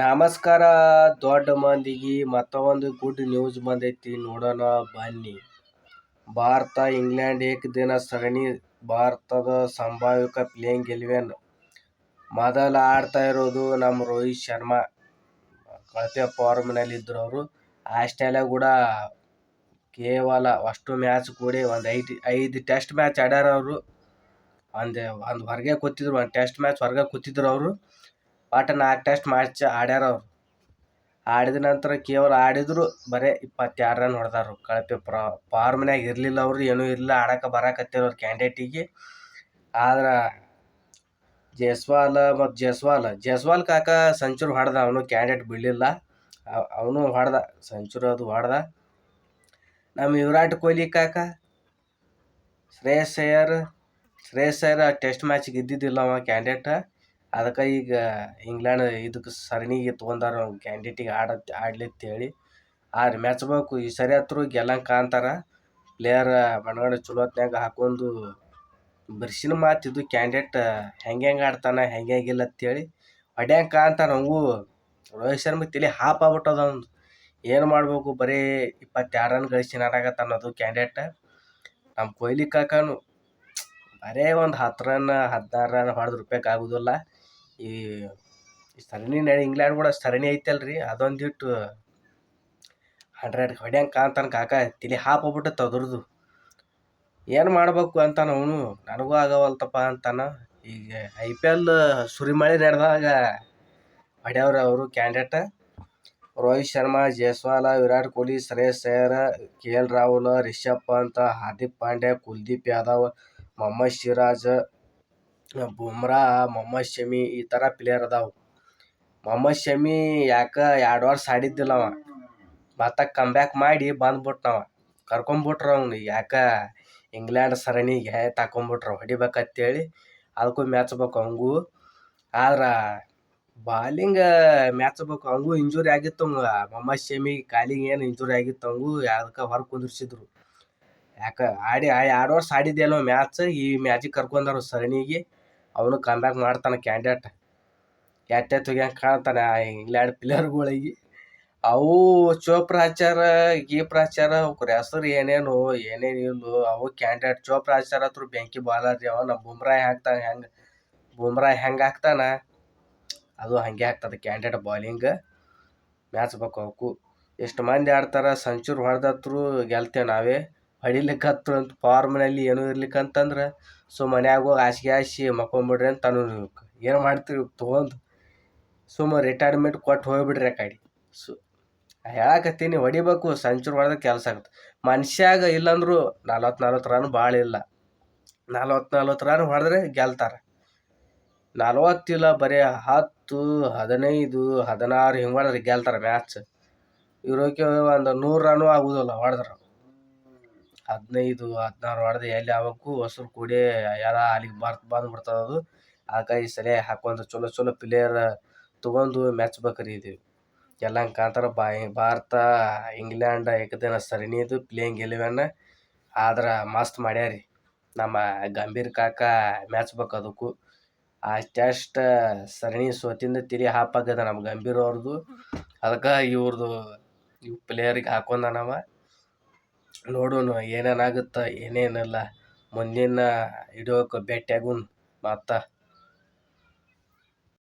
ನಮಸ್ಕಾರ, ದೊಡ್ಡ ಮಂದಿಗೆ ಮತ್ತೊಂದು ಗುಡ್ ನ್ಯೂಸ್ ಬಂದೈತಿ ನೋಡೋಣ, ಬನ್ನಿ. ಭಾರತ, ಇಂಗ್ಲೆಂಡ್ ಏಕದಿನ ಸರಣಿ ಭಾರತದ ಸಂಭಾವ್ಯ ಪ್ಲೇಯಿಂಗ್ ಎಲೆವೆನ್ ಮೊದಲು ಆಡ್ತಾ ಇರೋದು ನಮ್ಮ ರೋಹಿತ್ ಶರ್ಮಾ. ಕಳಪೆ ಫಾರ್ಮ್ನಲ್ಲಿ ಇದ್ರು ಅವರು. ಆಸ್ಟ್ರೇಲಿಯಾ ಕೂಡ ಕೇವಲ ಅಷ್ಟು ಮ್ಯಾಚ್ ಕೂಡಿ ಒಂದು ಐದು ಐದು ಟೆಸ್ಟ್ ಮ್ಯಾಚ್ ಆಡ್ಯಾರ ಅವರು. ಒಂದು ಒಂದು ಹೊರಗೆ ಕೂತಿದ್ರು, ಒಂದು ಟೆಸ್ಟ್ ಮ್ಯಾಚ್ ಹೊರಗೆ ಕೂತಿದ್ರು ಅವರು. ಒಟ್ಟು ನಾಲ್ಕು ಟೆಸ್ಟ್ ಮ್ಯಾಚ್ ಆಡ್ಯಾರ ಅವ್ರು. ಆಡಿದ ನಂತರ ಕೇವಲ ಆಡಿದ್ರು ಬರೀ ಇಪ್ಪತ್ತೆರಡು ರನ್ ಹೊಡೆದಾರು ಕಳಪೆ ಪ್ರ. ಫಾರ್ಮ್ನಾಗ ಇರಲಿಲ್ಲ ಅವರು, ಏನೂ ಇರಲಿಲ್ಲ ಆಡಕ್ಕೆ ಬರಕತ್ತಿಲ್ಲ ಅವ್ರ ಕ್ಯಾಂಡಿಡೇಟಿಗೆ ಆದ್ರೆ ಜೈಸ್ವಾಲ್ ಮತ್ತು ಜೈಸ್ವಾಲ್ ಜೈಸ್ವಾಲ್ ಕಾಕ ಸೆಂಚುರಿ ಹೊಡೆದ, ಅವನು ಕ್ಯಾಂಡಿಡೇಟ್ ಬೀಳಲಿಲ್ಲ ಅವನು ಹೊಡೆದ, ಸೆಂಚುರಿ ಅದು ಹೊಡೆದ. ನಮ್ಮ ವಿರಾಟ್ ಕೊಹ್ಲಿ ಕಾಕ, ಶ್ರೇಯಸ್ ಅಯ್ಯರ್ ಶ್ರೇಯಸ್ ಅಯ್ಯರ್ ಟೆಸ್ಟ್ ಮ್ಯಾಚಿಗೆ ಇದ್ದಿದ್ದಿಲ್ಲ ಅವ ಕ್ಯಾಂಡಿಡೇಟ್ ಅದಕ್ಕೆ ಈಗ ಇಂಗ್ಲೆಂಡ್ ಇದಕ್ಕೆ ಸರಣಿಗೆ ತೊಗೊಂಡಾರ ಕ್ಯಾಂಡಿಡೇಟಿಗೆ ಆಡ್ಲಿತ್ತು ಆಡ್ಲಿ ಆರು ಮ್ಯಾಚ್ ಬೇಕು, ಈ ಸರಿ ಹತ್ರ ಗೆಲ್ಲಂಗೆ ಕಾಣ್ತಾರ ಪ್ಲೇಯರ್ ಮನಗಂಡ ಚಲೋ ಹೊತ್ನ್ಯಾಗ ಹಾಕೊಂಡು ಬರ್ಸಿನ ಮಾತು ಇದು ಕ್ಯಾಂಡಿಡೇಟ್ ಹೆಂಗೆ ಹೆಂಗೆ ಆಡ್ತಾನೆ, ಹೆಂಗೆ ಹೆಂಗಿಲ್ಲ ಅಂತೇಳಿ ಹೊಡ್ಯಾಂಗೆ ಕಾಣ್ತಾನ ಅವು ರೋಹಿತ್ ಶರ್ಮ ತಲೆ ಹಾಪ್ ಆಗ್ಬಿಟ್ಟದ ಏನು ಮಾಡಬೇಕು, ಬರೀ ಇಪ್ಪತ್ತೆರಡು ರನ್ ಗಳಿಸಿ ಆಡಾಕತ್ತಾನ ಅನ್ನೋದು ಕ್ಯಾಂಡಿಡೇಟ್ ನಮ್ಮ ಕೊಹ್ಲಿ ಕಾಕನು ಬರೇ ಒಂದು ಹತ್ತು ರನ್, ಹದಿನಾರು ರನ್ ಹೊಡೆದು ರೂಪಾಯಿಗೆ ಆಗೋದಿಲ್ಲ. ಈ ಸರಣಿ ನಡೆ ಇಂಗ್ಲೆಂಡ್ ಕೂಡ ಸರಣಿ ಐತಲ್ರಿ ಅದೊಂದಿಟ್ಟು ಹಂಡ್ರೆಡ್ ಹೊಡ್ಯಂಗೆ ಕಾಣ್ತಾನೆ ಕಾಕ, ತಲೆ ಹಾಪ್ ತದುರ್ದು ಏನು ಮಾಡಬೇಕು ಅಂತಾನ ಅವನು, ನನಗೂ ಆಗವಲ್ತಪ್ಪ ಅಂತಾನ. ಈಗ ಐ ಪಿ ಎಲ್ ಸುರಿಮಳೆ ನಡೆದಾಗ ಹೊಡ್ಯವ್ರ ಅವರು candidate. Rohit Sharma, Jaiswal, Virat Kohli, Shreyas Iyer, K L Rahul, Rishabh Pant, Hardik Pandya, Kuldeep Yadav, Mohammed Siraj Bumrah Mohammed Shami ಈ ಥರ ಪ್ಲೇಯರ್ ಅದಾವೆ. ಮೊಹಮ್ಮದ್ ಶಮಿ ಯಾಕೆ ಎರಡು ವರ್ಷ ಆಡಿದ್ದಿಲ್ಲ ಅವ. ಮತ್ತೆ ಕಮ್ಬ್ಯಾಕ್ ಮಾಡಿ ಬಂದ್ಬಿಟ್ನವ. ಕರ್ಕೊಂಬಿಟ್ರು ಅವ್ನು. ಯಾಕೆ ಇಂಗ್ಲೆಂಡ್ ಸರಣಿಗೆ ತಕೊಂಬಿಟ್ರು ಹೊಡಿಬೇಕಂತೇಳಿ ಅದಕ್ಕೂ ಮೆಚ್ಬೇಕು ಅವಂಗೂ ಆದ್ರೆ ಬಾಲಿಂಗ್ ಮೆಚ್ಬೇಕು ಅವಂಗೂ ಇಂಜುರಿ ಆಗಿತ್ತು ಅವಂಗ ಮೊಹಮ್ಮದ್ ಶಮಿ ಕಾಲಿಗೆ ಏನು ಇಂಜುರಿ ಆಗಿತ್ತು ಅವಂಗೂ ಅದಕ್ಕೆ ಹೊರಗೆ ಕುಂದಿರ್ಸಿದ್ರು. ಯಾಕೆ ಆಡಿ ಎರಡು ವರ್ಷ ಆಡಿದ್ಯಲ್ಲ ಮ್ಯಾಚ್ ಈ ಮ್ಯಾಚಿಗೆ ಕರ್ಕೊಂಡರು ಸರಣಿಗೆ. ಅವನು ಕಮ್ಬ್ಯಾಕ್ ಮಾಡ್ತಾನೆ ಕ್ಯಾಂಡಿಡೇಟ್ ಎಟ್ಟೆ ತೆಗಿಯಂಗೆ ಕಾಣ್ತಾನೆ ಆ ಇಂಗ್ಲೆಂಡ್ ಪ್ಲೇಯರ್ಗಳಿಗೆ ಅವು ಚೋಪ್ರಾ ಆಚಾರ ಗೀಪ್ರಾ ಹಚ್ಚಾರ ಅವ್ರ ಹೆಸರು ಏನೇನು ಏನೇನು ಇಲ್ಲು ಅವು ಕ್ಯಾಂಡಿಡೇಟ್ ಚೋಪ್ರಾ ಆಚಾರ ಹತ್ರ ಬೆಂಕಿ ಬಾಲರ್ ಅವ. ನಮ್ಮ ಬುಮ್ರಾಯ್ ಹಾಕ್ತಾನೆ ಹೆಂಗೆ, ಬುಮ್ರಾಯ್ ಹೆಂಗೆ ಹಾಕ್ತಾನೆ? ಅದು ಹಾಗೆ ಆಗ್ತದೆ ಕ್ಯಾಂಡಿಡೇಟ್ ಬಾಲಿಂಗ್ ಮ್ಯಾಚ್ ಬೇಕು ಅವಕ್ಕೂ ಎಷ್ಟು ಮಂದಿ ಆಡ್ತಾರೆ? ಸೆಂಚುರಿ ಹೊಡೆದತ್ರು ಗೆಲ್ತೇವೆ ನಾವೇ. ಹೊಡಿಲಿಕ್ಕತ್ತು ಅಂತ ಫಾರ್ಮ್ನಲ್ಲಿ ಏನೂ ಇರ್ಲಿಕ್ಕಂತಂದ್ರೆ ಸೊ ಮನ್ಯಾಗ ಹೋಗಿ ಹಾಸಿಗೆ ಹಾಸಿ ಮಕ್ಕೊಂಬಿಡ್ರಿ ಅಂತ ಅನ್ನೋದು ಏನು ಮಾಡ್ತೀವಿ ತೊಗೊಂಡು. ಸುಮ್ಮ ರಿಟೈರ್ಮೆಂಟ್ ಕೊಟ್ಟು ಹೋಗ್ಬಿಡ್ರಿ ಆ ಕಡೆ. ಸೊ, ಹೇಳಕತ್ತೀನಿ ಹೊಡಿಬೇಕು, ಸೆಂಚುರಿ ಹೊಡೆದ್ರೆ ಕೆಲಸ ಆಗುತ್ತೆ ಮನುಷ್ಯಾಗ ಇಲ್ಲಂದ್ರು ನಲ್ವತ್ತು ನಲ್ವತ್ತು ರನ್ ಭಾಳ ಇಲ್ಲ. ನಲ್ವತ್ತು ನಲ್ವತ್ತು ರನ್ ಹೊಡೆದ್ರೆ ಗೆಲ್ತಾರೆ. ನಲ್ವತ್ತಿಲ್ಲ ಬರೀ ಹತ್ತು, ಹದಿನೈದು, ಹದಿನಾರು ಹಿಂಗೆ ಹೊಡೆದ್ರೆ ಗೆಲ್ತಾರೆ ಮ್ಯಾಚ್. ಇರೋಕೆ ಒಂದು ನೂರು ರನ್ನು ಆಗೋದಿಲ್ಲ ಹೊಡೆದ್ರೆ. ಹದಿನೈದು, ಹದಿನಾರು ಹೊಡೆದು ಎಲ್ಲಿ ಆಗ್ಬೇಕು ಹಸ್ರು ಕೂಡಿ ಯಾರ ಅಲ್ಲಿಗೆ ಬರ್ತ್ ಬಂದ್ಬಿಡ್ತದೆ ಅದು. ಅದಕ್ಕೆ ಈ ಸಲ ಹಾಕೊಂಡು ಚಲೋ ಚಲೋ ಪ್ಲೇಯರ್ ತೊಗೊಂಡು ಇದು ಗೆಲ್ಲಂಗೆ ಕಾಣ್ತಾರೆ. ಬಾ, ಭಾರತ, ಇಂಗ್ಲೆಂಡ್ ಏಕದಿನ ಸರಣಿದು ಪ್ಲೇಯಿಂಗ್ ಎಲೆವೆನ್ ಆದ್ರೆ ಮಸ್ತ್ ಮಾಡ್ಯಾರಿ. ನಮ್ಮ ಗಂಭೀರ್ ಕಾಕ ಮೆಚ್ಬೇಕು ಅದಕ್ಕೂ. ಆ ಟೆಸ್ಟ್ ಸರಣಿ ಸೋತಿಂದ ತಿರಿ ಹಾಪಾಗ್ಯದ ನಮ್ಮ ಗಂಭೀರ್ ಅವ್ರದ್ದು ಅದಕ್ಕೆ ಇವ್ರದ್ದು ಇವ್ ಪ್ಲೇಯರಿಗೆ ಹಾಕೊಂಡನವ ನೋಡೋಣ ಏನೇನಾಗುತ್ತೆ ಏನೇನಿಲ್ಲ. ಮುಂದಿನ ಹಿಡಿಯೋಕೆ ಭೇಟಿಯಾಗುನ್ ಮತ್ತು